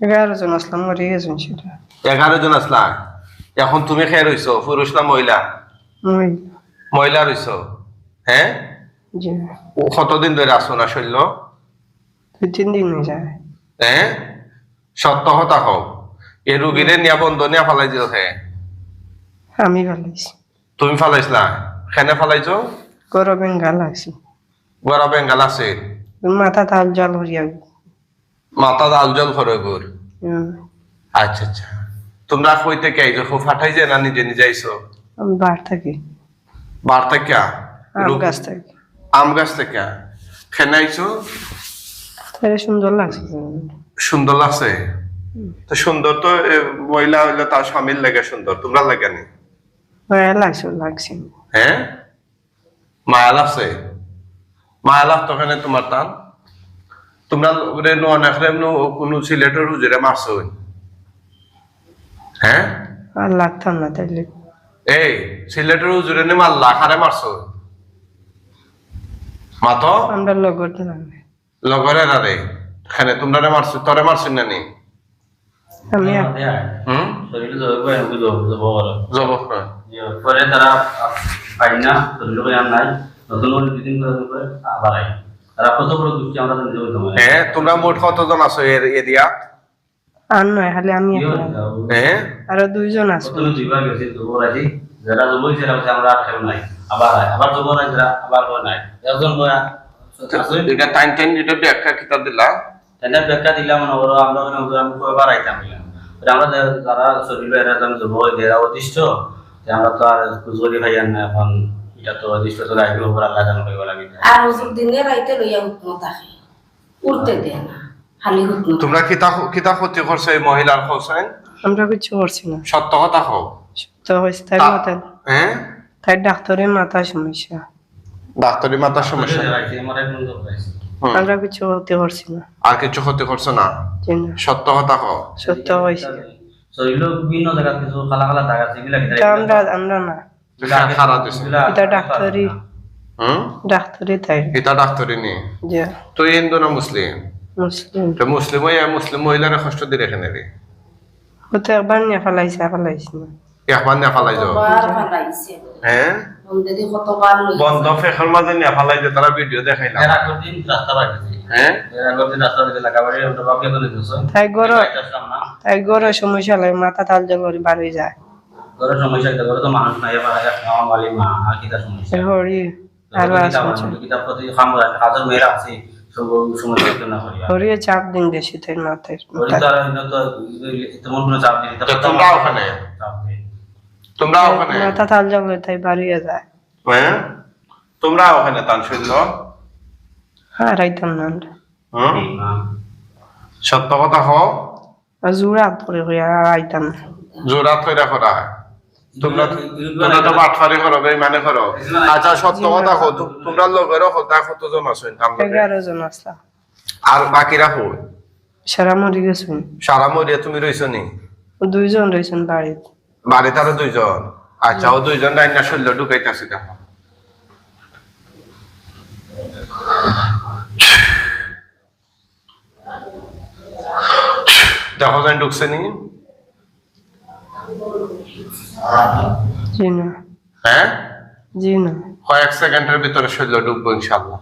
এগারো জন আসলাম মরে গেছেন সেটা। এগারো জন আসলা? এখন তুমি খেয়ে রইছো? পুরুষ না মহিলা? মহিলা। রইছো? হ্যাঁ ও কতদিন ধরে আসো না শৈল্য দুই তিন দিন হয়ে যায়। হ্যাঁ সত্য হতা হোক এই রুগীরে নিয়া বন্ধ নিয়া ফালাই দিও হে? আমি ভালাইছি তুমি ফালাইছিলা? খেনে ফালাইছো? গরম গাল লাগছি গড়া বেঙ্গাল আছে। মাথা তাল জল হরিয়া মাথা দাল জল করে গোর আচ্ছা আচ্ছা। তোমরা কই থেকে আইছো খুব ফাটাই যায় না নিজে নিজে আইছো? আমি বার থাকি। বার থেকে? আম গাছ থাকি। আম গাছ থেকে? খেনে আইছো? সুন্দর লাগছে সুন্দর লাগছে? তো সুন্দর তো মহিলা হইলে তার স্বামীর লাগে সুন্দর। তোমরা লাগে নি? মায়া লাগছে লাগছে। হ্যাঁ? মায়া লাগছে? মায়া লাগতো তোমার তান? তোমরা রে নো অনেকরে নো কোনো সিলেটের হুজুরে মারছো হ্যাঁ? আর লাগতাম না তাইলে। এই সিলেটের হুজুরে নে মারলা খারে মারছো? মাতো? আমরা লগর দিলাম লগরে রে খানে তোমরা রে মারছো তরে মারছো না নি? আমি হুম? শরীরে জব করে জব করে। জব পরে তারা পাই শরীরে নাই। নতুন করে দুদিন করে করে আবার আই। হ্যাঁ তোমরা মোট কতজন আছো এর এরিয়া আর নয় খালি আমি হ্যাঁ? আরও দুইজন আছে। প্রথমে দুইবার গেছি জবর আছি। যারা জব হয়েছে হচ্ছে আমরা আর খেল নাই। আবার আবার জবর আই আবার নাই। একজন বয়া এটা টাইম টাইম যেটা ব্যাখ্যা কিতাব দিলা। তাহলে ব্যাখ্যা দিলাম না ওরা আমরা ওখানে হুজুর আমি কয়বার আইতাম বললাম তো আমরা যা- যারা শরীরে এরা যেন এরা অতিষ্ঠ আমরা তো আর কুজরি ভাই আর না এখন আল্লাহ জানো আর হুজুর দিনে রাইতে লইয়া হুকমত থাকে উঠতে দেয় না খালি হুকমত তোমরা কিতাব কিতাব ক্ষতি করছ এই মহিলার হোসেন আমরা কিছু করছি না সত্য কথা হোক তো হয়েছে তাই তা- মাথা হ্যাঁ তাই ডাক্তারের মাথা সমস্যা আমার কিছু হতে না আর কিছু ক্ষতি করছ না সত্য কথা হোক সত্য হয়েছে শরীর বিভিন্ন জায়গা কিছু খালা খালা জায়গা আছে এগুলা তা আমরা আমরা না এটা ডাক্তারি। ডাক্তারি তাই। এটা ডাক্তারি নি? যে হিন্দু না মুসলিম? মুসলিম। তো মুসলিম মুসলিম মহিলারা কষ্ট দিয়ে রেখে নেবে হতে একবার নিয়ে ফেলাইছে ফেলাইছে না। একবার না ফালাই যাও হ্যাঁ? বন্ধে কতবার লইছে। বন্ধ ফেখর মাঝে নিয়ে ফালাই যে তারা ভিডিও দেখাইলাম। এর আগের দিন রাস্তা বাইরেছি হ্যাঁ? তাই গরো তাই গরো সমস্যা লাগে মাথা তাল জল করে বার যায়। ঘরের সমস্যা ঘরে তো মানুষ নাই এবার আমার বাড়ি মা আর কিতা সমস্যা হরি আরও আছে প্রতি হাজার মেয়েরা আছে সব সমস্যা একটু না করিয়া হরিয়ে চাপ দিন বেশি তাই মাথায় ওই তো আর এটা তো তেমন কোনো চাপ দিই তো তোমরা ওখানে তোমরা ওখানে মাথা তাল তাই যায় হ্যাঁ তোমরা ওখানে তান শুনল হ্যাঁ রাইতাম না সত্য কথা হোক আর জোড়া পরে হয়ে আর আইতাম না জোড়া করা হয় তোমরা তোমরা তো বাটফারি করো বেইমানে করো। আচ্ছা সত্য কথা হোক তোমরা লোকেরও কথা কতজন করে? এগারো জন আসলাম আর বাকিরা হই সারা মরে গেছেন। সারা মরিয়া তুমি রইছো নি? দুইজন রয়েছেন বাড়িতে। বাড়িতে আরও দুইজন? আচ্ছা ও দুইজন রান্না শৈল্য ঢুকাইতেছি দেখো। দেখো যাই ঢুকছে নি। জি না হ্যাঁ? জি না কয়েক সেকেন্ডের ভিতরে শৈল্য ঢুকবো ইনশাল্লাহ।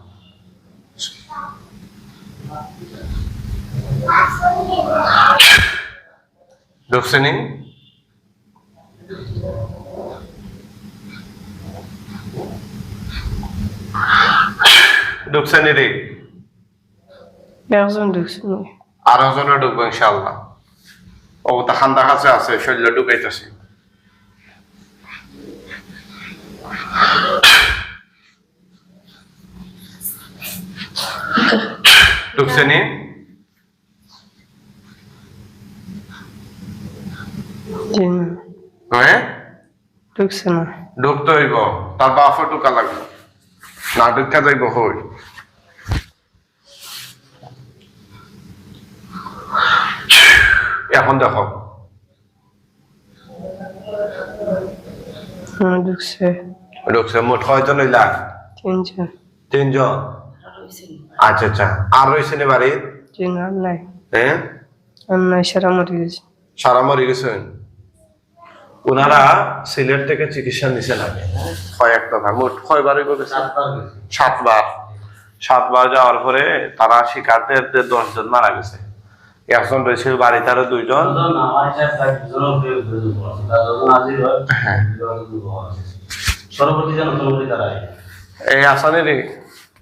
ঢুকছে নি? রে? একজন আরও জনে ঢুকবো ইনশাল্লাহ। ও তা খান্দা কাছে আছে শৈল্য ঢুকাইতেছে হ্যাঁ ঢুকছে না ঢুকতে হইব তার বাফও ঢুকা লাগবে না ঢুকা যাইব হই এখন দেখো ঢুকছে ঢুকছে মোট কয়জন হইলা তিনজন। তিনজন। আচ্ছা আচ্ছা। আর রয়েছে নি বাড়ি? জি জি না নাই। হ্যাঁ আর নাই সেরা মরে গেছে। সারা মরে গেছেন? ওনারা সিলেট থেকে চিকিৎসা নিছে লাগে কয়েকটা মোট কয়বার সাতবার সাতবার। যাওয়ার পরে তারা শিকারদের দশজন মারা গেছে। একজন রয়েছে বাড়িতে আরও দুইজন। হয়, এই আসানেরই আবার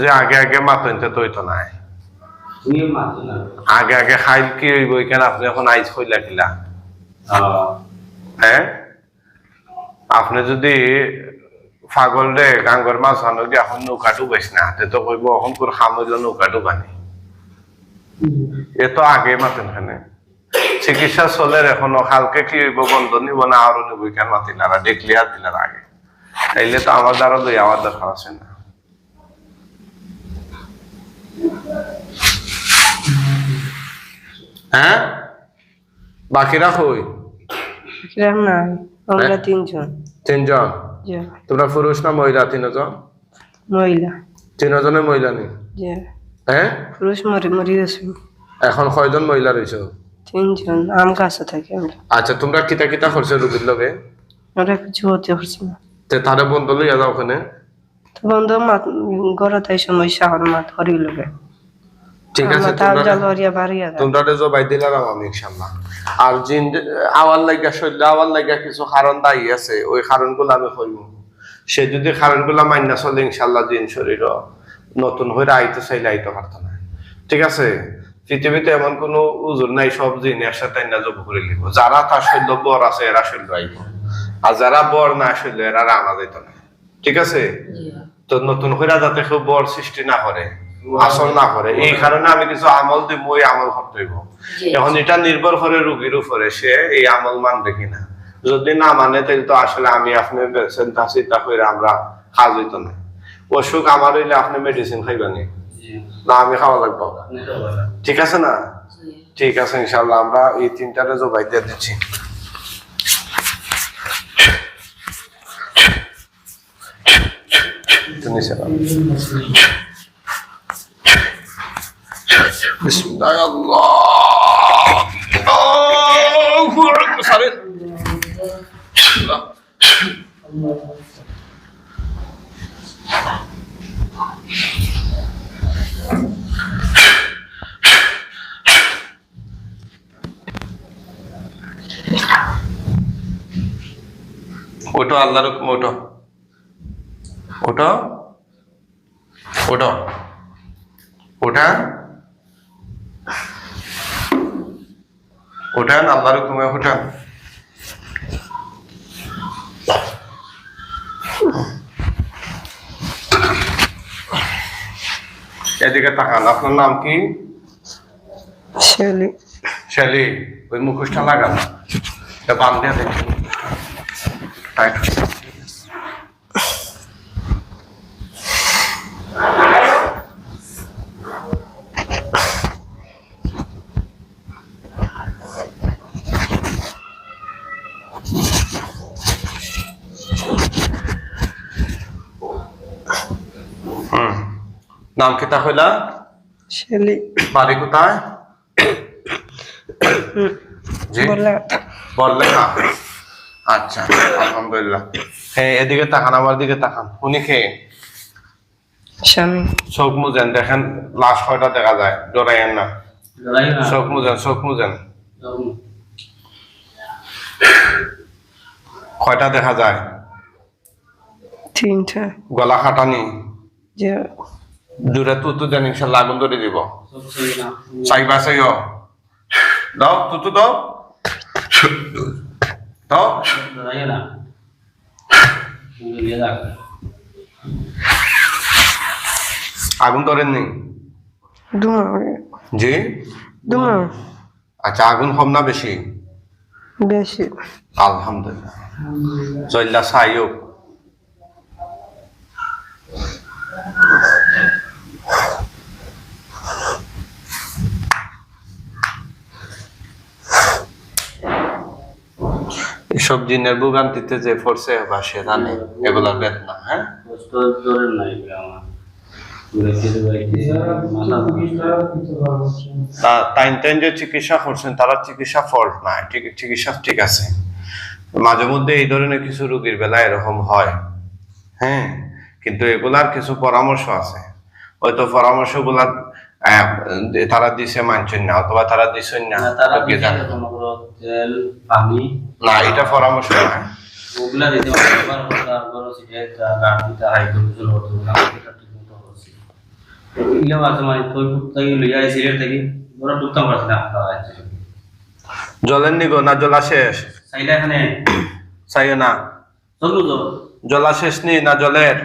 যে আগে আগে মাতনতে তো হইতো নাই। তুমি মাছ না। আগে আগে খাইল কি হইব কেন আপনি এখন আইস হইলা কিলা? হ্যাঁ? আপনি যদি পাগল রে গাঙ্গর মাছ আনো কি এখন নৌকা ডুবাইস না হাতে তো কইব এখন কোর খাম হইল নৌকা ডুবানি। এ তো আগে মাতেন খানে। চিকিৎসা চলে এখনও কালকে কি হইব বন্ধ নিব না আরও নিব কেন মাতিলারা দেখলি আর দিলার আগে। তাইলে তো আমার দ্বারা লই আমার দরকার আছে না। হ্যাঁ বাকিরা কই নাই আমরা তিনজন। তিনজন? তোমরা পুরুষ না মহিলা তিনজন? মহিলা। মহিলা যে হ্যাঁ পুরুষ মরে মরে এখন কয়জন মহিলা রয়েছে তিনজন আম গাছে থাকি আমরা আচ্ছা তোমরা কিতা কিতা করছ রুগীর লগে? আমরা কিছু হতে পারছি না। তে তারে বন্ধ লইয়া যাও ওখানে? তো বন্ধু মাত গড় তাই সময় শাহর মাত হরি লোকে ঠিক আছে তোমরা দিলাম আমি ইনশাল্লাহ আর জিন আওয়ার লাগা শৈল আওয়ার লাগা কিছু কারণ দায়ী আছে ওই কারণগুলো আমি কইব। সে যদি কারণগুলো মান্য চলে ইনশাল্লাহ জিন শরীর নতুন হয়ে আইতে চাইলে আইতে পারতো না। ঠিক আছে? পৃথিবীতে এমন কোনো উজুর নাই সব জিন একসাথে না জব করে লিখব যারা তার শৈল্য বর আছে এরা শৈল্য আইব। আর যারা বর না শৈল্য এরা রানা যেত না। ঠিক আছে? তো নতুন করে যাতে কেউ বর সৃষ্টি না করে আসল না করে এই কারণে আমি কিছু আমল দিব ওই আমল করতে হইব। এখন এটা নির্ভর করে রুগীর উপরে সে এই আমল মানবে কিনা। যদি না মানে তাহলে তো আসলে আমি আপনি চিন্তা চিন্তা করে আমরা কাজ হইতো না। অসুখ আমার হইলে আপনি মেডিসিন খাইবেনি না, আমি খাওয়া লাগবো ঠিক আছে না? ঠিক আছে ইনশাল্লাহ আমরা এই তিনটারে জবাই দিয়ে দিচ্ছি। তুমি সেবা ওটো আল্লাহর হুকুম ওটো ওটো ওটো ওটা উঠান আল্লাহর হুকুমে উঠান এদিকে তাকান আপনার নাম কি? শেলি শ্যালি ওই মুখোশটা লাগান। এটা বান দেখুন। টাইট হচ্ছে। নাম কি তা হইলা শেলি। বাড়ি কোথায়? জি? বলে বললে না। আচ্ছা আলহামদুলিল্লাহ। হ্যাঁ এদিকে তাকান আমার দিকে তাকান। উনি খেয়ে চোখ মুজেন দেখেন লাশ কয়টা দেখা যায়? ডরাইয়েন না। চোখ মুজেন চোখ মুজেন। কয়টা দেখা যায়? তিনটা। গলা খাটানি। যে দূরে তুতু দেন ইনশাল্লাহ আগুন ধরে দিব। চাইবা চাইও। দাও তুতু দাও। দাও আগুন ধরেননি? জি? আচ্ছা আগুন কম না বেশি? বেশি। আলহামদুলিল্লাহ। জল্লা সাইয়ক এসব জিনের ভোগান্তিতে যে পড়ছে বা সে জানে এগুলার বেদনা হ্যাঁ কষ্ট ধরে নাই এগুলো আমার ঘুরেছি ঘুরেছি মাথা তা- টাইম টাইম যে চিকিৎসা করছেন তারা চিকিৎসা ফল্ট নাই চিকিৎসা ঠিক আছে। মাঝে মধ্যে এই ধরনের কিছু রোগীর বেলা এরকম হয় হ্যাঁ? কিন্তু এগুলার কিছু পরামর্শ আছে। হয়তো পরামর্শগুলা তারা দিছে মানছেন না অথবা তারা দিছেন না না। তেল পানি না এটা পরামর্শ না। ওগুলা সেটা দিতে হাই হতো না এটা ঠিক মতো হচ্ছে এগুলো আছে মানে তোর থেকে লইয়া সিলেট থেকে ওরা ঢুকতাম পারছি না আচ্ছা জলের নিগো না জলা সাইডা এখানে? চাইও না। চলু তো জলা শেষ নি না জলের?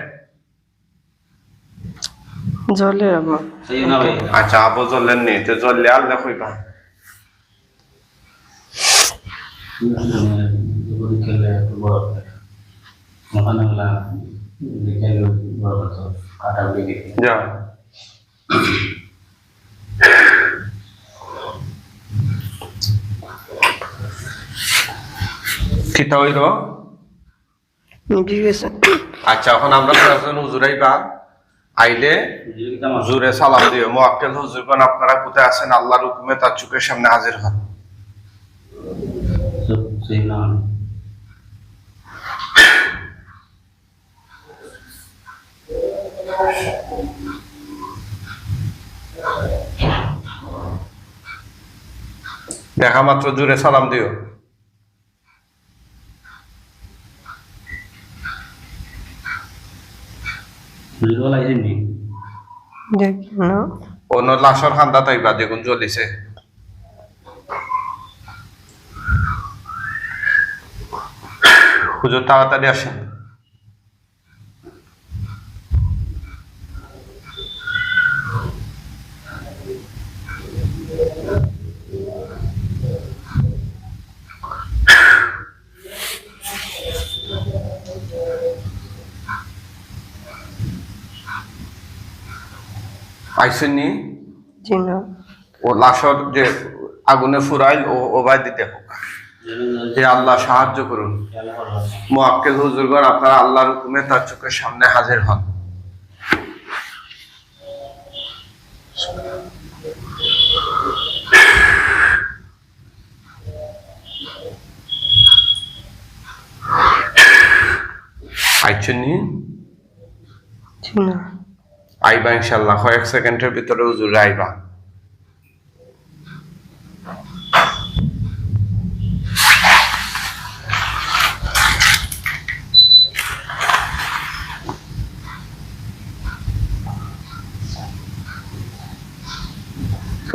জলের আচ্ছা আবো জলের নেই তো জলে আর বড় বিকেল বড় যা হইল আচ্ছা এখন আমরা হুজুর আইবা আইলে হুজুরে সালাম দিও। মোয়াক্কেল হুজুরগণ আপনারা কোথায় আছেন? আল্লাহর হুকুমে তার চোখের সামনে হাজির হন। না দেখা মাত্র জুড়ে সালাম দিও। দেখি না। অন্য লাশর খান্দা তাইবা দেখুন জ্বলিছে। হুজুর তাড়াতাড়ি আসেন। আইসেন ও লাশর যে আগুনে ফুরাইল ও ওবাই দিতে হোক আল্লাহ সাহায্য করুন। মোয়াক্কেল হুজুরগণ আপনারা আল্লাহর হুকুমে তার চোখের সামনে হাজির হন। আইবা ইনশাল্লাহ কয়েক সেকেন্ডের ভিতরে হুজুর আইবা।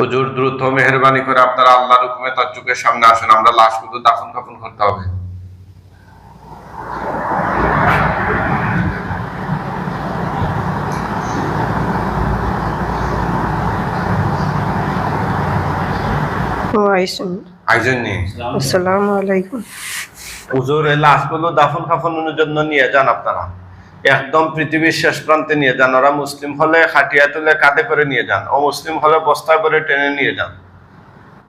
হুজুর দ্রুত মেহরবানি করে আপনারা আল্লাহর হুকুমে তার চোখের সামনে আসুন আমরা লাশগুলো দাফন কাফন করতে হবে। ও আইসুন আইজন নি। আসসালামু আলাইকুম। হুজুর এই লাশগুলো দাফন কাফনের জন্য নিয়ে যান আপনারা। একদম পৃথিবীর শেষ প্রান্তে নিয়ে যান। ওরা মুসলিম হলে হাটিয়া তুলে কাঁধে করে নিয়ে যান। ও মুসলিম হলে বস্তা করে টেনে নিয়ে যান।